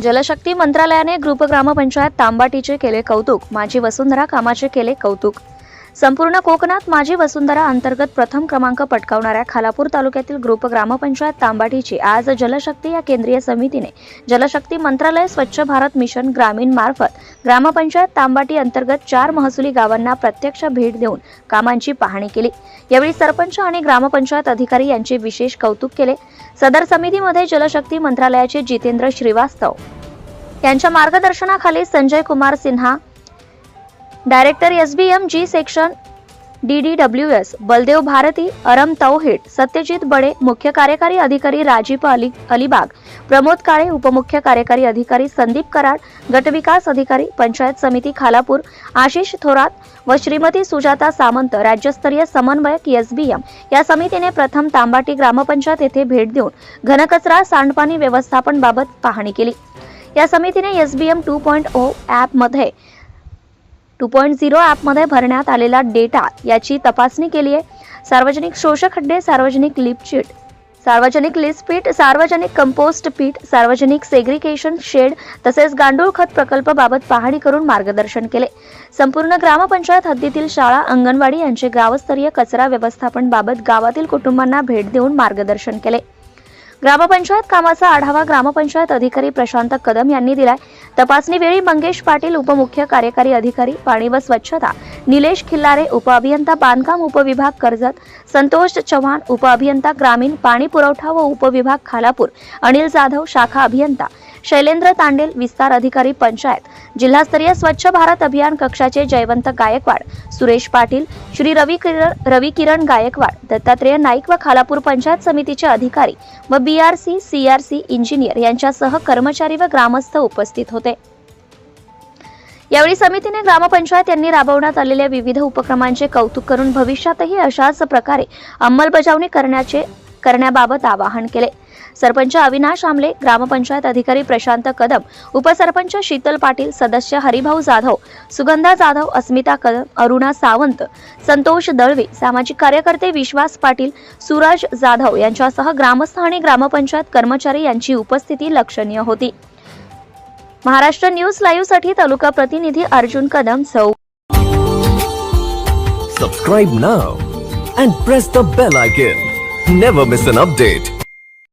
जलशक्ती मंत्रालयाने ग्रुप ग्रामपंचायत तांबाटीचे केले कौतुक माझी वसुंधरा कामाचे केले कौतुक. संपूर्ण कोकणात माझी वसुंधरा अंतर्गत प्रथम क्रमांक पटकावणाऱ्या खालापूर तालुक्यातील ग्रुप ग्रामपंचायत तांबाटीची आज जलशक्ती या केंद्रीय समितीने जलशक्ती मंत्रालय स्वच्छ भारत मिशन ग्रामीण मार्फत ग्रामपंचायत तांबाटी अंतर्गत चार महसुली गावांना प्रत्यक्ष भेट देऊन कामांची पाहणी केली. यावेळी सरपंच आणि ग्रामपंचायत अधिकारी यांचे विशेष कौतुक केले. सदर समितीमध्ये जलशक्ती मंत्रालयाचे जितेंद्र श्रीवास्तव यांच्या मार्गदर्शनाखाली Sanjay Kumar Sinha director S B M G section D D W S Baldev Bharati अरम तौहिट सत्यजित बडे मुख्य कार्यकारी अधिकारी राजीप अली अलिबाग प्रमोद काळे उपमुख्य कार्यकारी अधिकारी संदीप कराड गटविकास अधिकारी पंचायत समिती खालापूर आशिष थोरात व श्रीमती सुजाता सामंत राज्यस्तरीय समन्वयक एस बी एम. या समितीने प्रथम तांबाटी ग्रामपंचायत येथे भेट देऊन घनकचरा सांडपाणी व्यवस्थापन बाबत पाहणी केली. या समितीने S B M two point O ॲपमध्ये टू पॉईंट झिरो ॲपमध्ये भरण्यात आलेला डेटा याची तपासणी केली आहे. सार्वजनिक शोषक खड्डे सार्वजनिक लिपचिट सार्वजनिक लिस्पीट सार्वजनिक कंपोस्ट पीठ सार्वजनिक सेग्रिकेशन शेड तसेच गांडूळ खत प्रकल्पाबाबत पाहणी करून मार्गदर्शन केले. संपूर्ण ग्रामपंचायत हद्दीतील शाळा अंगणवाडी यांचे गावस्तरीय कचरा व्यवस्थापन बाबत गावातील कुटुंबांना भेट देऊन मार्गदर्शन केले. ग्रामपंचायत कामाचा आढावा ग्रामपंचायत अधिकारी प्रशांत कदम यांनी दिलाय. तपासणीवेळी मंगेश पाटील उपमुख्य कार्यकारी अधिकारी पाणी व स्वच्छता निलेश खिल्लारे उपअभियंता बांधकाम उपविभाग कर्जत संतोष चव्हाण उपअभियंता ग्रामीण पाणी पुरवठा व उपविभाग खालापूर अनिल जाधव शाखा अभियंता शैलेंद्र तांडेल विस्तार अधिकारी पंचायत जिल्हास्तरीय स्वच्छ भारत अभियान कक्षाचे जयवंत गायकवाड सुरेश पाटील श्री रवी किरण रवी किरण गायकवाड दत्तात्रेय नाईक व खालापूर पंचायत समितीचे अधिकारी व B R C C R C engineer यांच्यासह कर्मचारी व ग्रामस्थ उपस्थित होते. यावेळी समितीने ग्रामपंचायत यांनी राबवण्यात आलेल्या विविध उपक्रमांचे कौतुक करून भविष्यातही अशाच प्रकारे अंमलबजावणी करण्याचे करण्याबाबत आवाहन केले. सरपंच अविनाश आमले ग्रामपंचायत अधिकारी प्रशांत कदम उपसरपंच शीतल पाटील सदस्य हरिभाऊ जाधव सुगंधा जाधव अस्मिता कदम अरुणा सावंत संतोष दळवे सामाजिक कार्यकर्ते विश्वास पाटील सुराज जाधव यांच्यासह ग्रामस्थ आणि ग्रामपंचायत कर्मचारी यांची उपस्थिती लक्षणीय होती. महाराष्ट्र न्यूज लाईव्हसाठी तालुका प्रतिनिधी अर्जुन कदम सौ Subscribe now and press the bell icon never miss an update